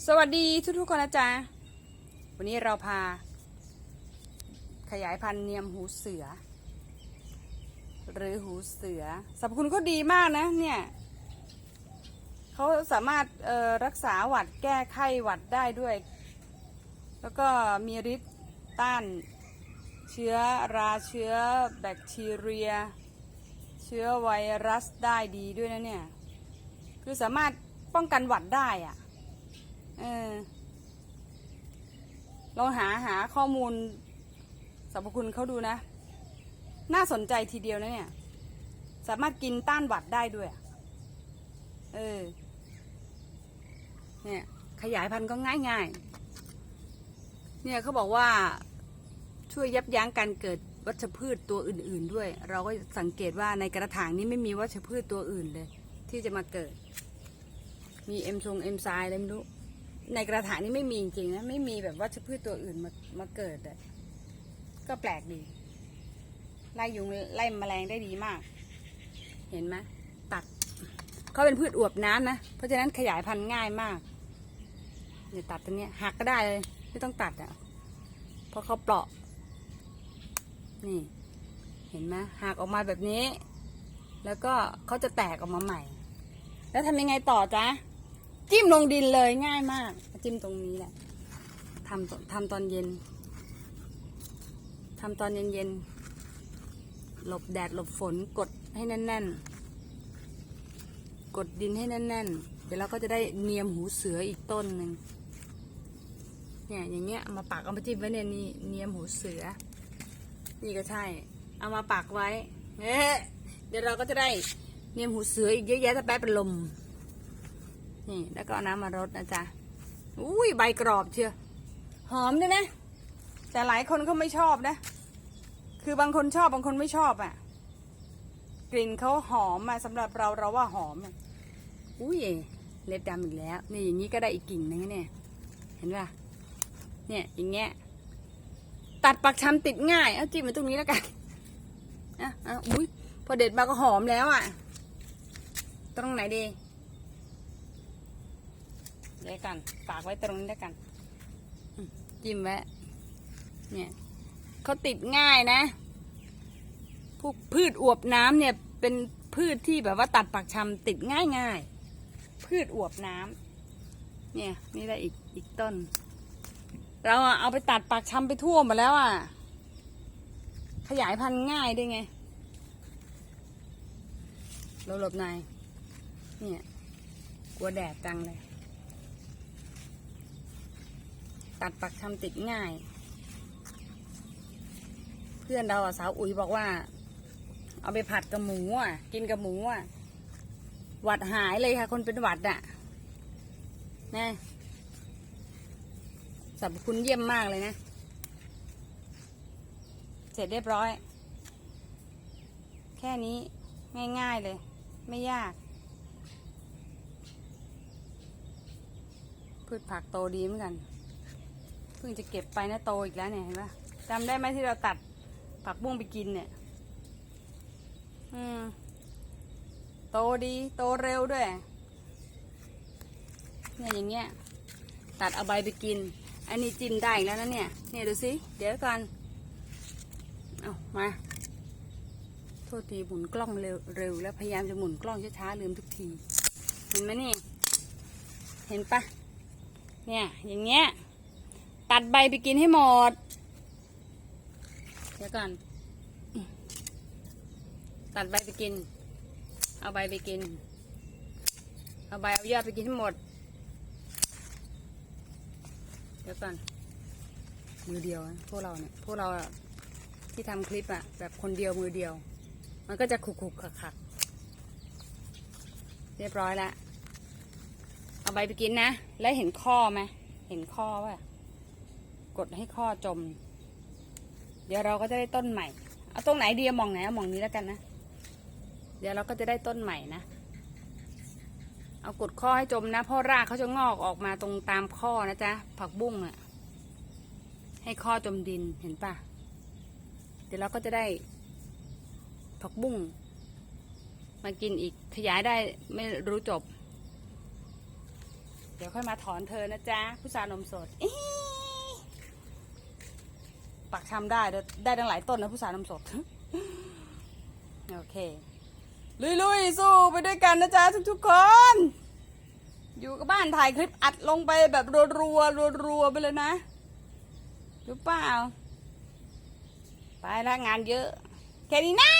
สวัสดีทุกๆคนนะจ๊ะ วันนี้เราพา ขยายพันธุ์เนียมหูเสือ หรือหูเสือสรรพคุณก็ดีมากนะเนี่ยเขาสามารถรักษาหวัดแก้ไข้หวัดได้ด้วย แล้วก็มีฤทธิ์ต้านเชื้อราเชื้อแบคทีเรีย เชื้อไวรัสได้ดีด้วยนะเนี่ย คือสามารถป้องกันหวัดได้อะเออ ลองหาหาข้อมูลสรรพคุณเขาดูนะ น่าสนใจทีเดียวนะเนี่ย สามารถกินต้านหวัดได้ด้วยอเออ เนี่ย ขยายพันธุ์ก็ง่ายง่ายเนี่ยเขาบอกว่าช่วยยับยั้งการเกิดวัชพืชตัวอื่น ๆ ด้วย เราก็สังเกตว่าในกระถางนี้ไม่มีวัชพืชตัวอื่นเลย ที่จะมาเกิด มีเอ็มทรงเอ็มไซอะไรไม่รู้ ในกระถางนี้ไม่มีจริงๆนะไม่มีแบบวัชพืชตัวอื่นมามาเกิดอะก็แปลกดีไล่ยุงไล่แมลงได้ดีมาก เห็นไหมตัดเขาเป็นพืชอวบน้ำนะเพราะฉะนั้นขยายพันธุ์ง่ายมากเนี่ยตัดตรงนี้หักก็ได้เลยไม่ต้องตัดอะ่ะเพราะเขาเปราะ นี่ เห็นไหมหักออกมาแบบนี้ แล้วก็เขาจะแตกออกมาใหม่ แล้วทำยังไงต่อจ๊ะ จิ้มลงดินเลยง่ายมาก จิ้มตรงนี้แหละทำทำตอนเย็นทำตอนเย็นเย็นๆ หลบแดดหลบฝนกดให้แน่นๆ กดดินให้แน่นๆ เดี๋ยวเราก็จะได้เนียมหูเสืออีกต้นหนึ่งเนี่ยอย่างเงี้ยเอามาปักเอามาจิ้มไว้เนี่ยนี่เนียมหูเสือ นี่ก็ใช่ เอามาปักไว้เอ๊ะเดี๋ยวเราก็จะได้เนียมหูเสืออีกเยอะแยะถ้าแป๊บเป็นลม นี่ แล้วก็เอาน้ำมารดนะจ๊ะอุ้ยใบกรอบเชียวหอมด้วยนะ แต่หลายคนก็ไม่ชอบนะ คือบางคนชอบบางคนไม่ชอบอะ่ะ กลิ่นเขาหอมอะสำหรับเราเราว่าหอมอะอุ้ยเล็บดำอีกแล้ว นี่อย่างนี้ก็ได้อีกกิ่งนึงเนี่ย เห็นป่ะ เนี่ยอย่างเงี้ย ตัดปักชำติดง่าย เอาจิ้มมาตรงนี้แล้วกันอะอะอุ้ยพอเด็ดมาก็หอมแล้วอะ ตรงไหนดี เดี๋ยวกันฝากไว้ตรงนี้แล้วกันจิ้มไว้เนี่ยเขาติดง่ายนะ พวกพืชอวบน้ำเนี่ยเป็นพืชที่แบบว่าตัดปักชำติดง่ายง่ายพืชอวบน้ำเนี่ยนี่ได้อีกอีกต้น เราเอาไปตัดปักชำไปทั่วหมดแล้วอะ ขยายพันธุ์ง่ายด้วยไง เราหลบในเนี่ยกลัวแดดจังเลย ตัดปักชำติดง่าย เพื่อนเราสาวอุ๋ยบอกว่า เอาไปผัดกับหมูอะ กินกับหมูอะหวัดหายเลยค่ะ คนเป็นหวัดอะนะสรรพคุณเยี่ยมมากเลยนะ เสร็จเรียบร้อย แค่นี้ง่ายๆเลย ไม่ยาก พืชผักโตดีเหมือนกัน พิ่งจะเก็บไปนะโตอีกแล้วเนี่ยเห็นปะจำได้ไหมที่เราตัดผักบุ้งไปกินเนี่ย อืม โตดีโตเร็วด้วย เนี่ยอย่างเงี้ย ตัดเอาใบไปกิน อันนี้จินได้อีกแล้วนะเนี่ย เนี่ยดูสิ เดี๋ยวก่อนเอามา โทษทีหมุนกล้องเร็วเร็วแล้วพยายามจะหมุนกล้องช้าๆลืมทุกที เห็นไหมนี่ เห็นปะเนี่ย อย่างเงี้ย ตัดใบไปกินให้หมด เดี๋ยวก่อน ตัดใบไปกิน เอาใบไปกิน เอาใบเอายอดไปกินให้หมด เดี๋ยวก่อนมือเดียวนะพวกเราเนี่ยพวกเราอะที่ทำคลิปอะแบบคนเดียวมือเดียว มันก็จะขุกขุกขักขักเรียบร้อยแล้วเอาใบไปกินนะ แล้วเห็นข้อไหมเห็นข้อว่า กดให้ข้อจม เดี๋ยวเราก็จะได้ต้นใหม่ เอาตรงไหนดีอะมองไหนเอามองนี้แล้วกันนะ เดี๋ยวเราก็จะได้ต้นใหม่นะ เอากดข้อให้จมนะเพราะรากเขาจะงอกออกมาตรงตามข้อนะจ๊ะ ผักบุ้งอะ่ะให้ข้อจมดินเห็นปะเดี๋ยวเราก็จะได้ ผักบุ้งมากินอีกขยายได้ไม่รู้จบ เดี๋ยวค่อยมาถอนเธอนะจ๊ะ ผู้สาวนมสด ปักชำได้ได้ตั้งหลายต้นนะผู้สาวนมสด โอเค ลุยๆ สู้ไปด้วยกันนะจ๊ะทุกๆคน อยู่กับบ้านถ่ายคลิปอัดลงไปแบบรัวๆรัวๆไปเลยนะรู้เปล่า ไปละงานเยอะ แค่นี้นะ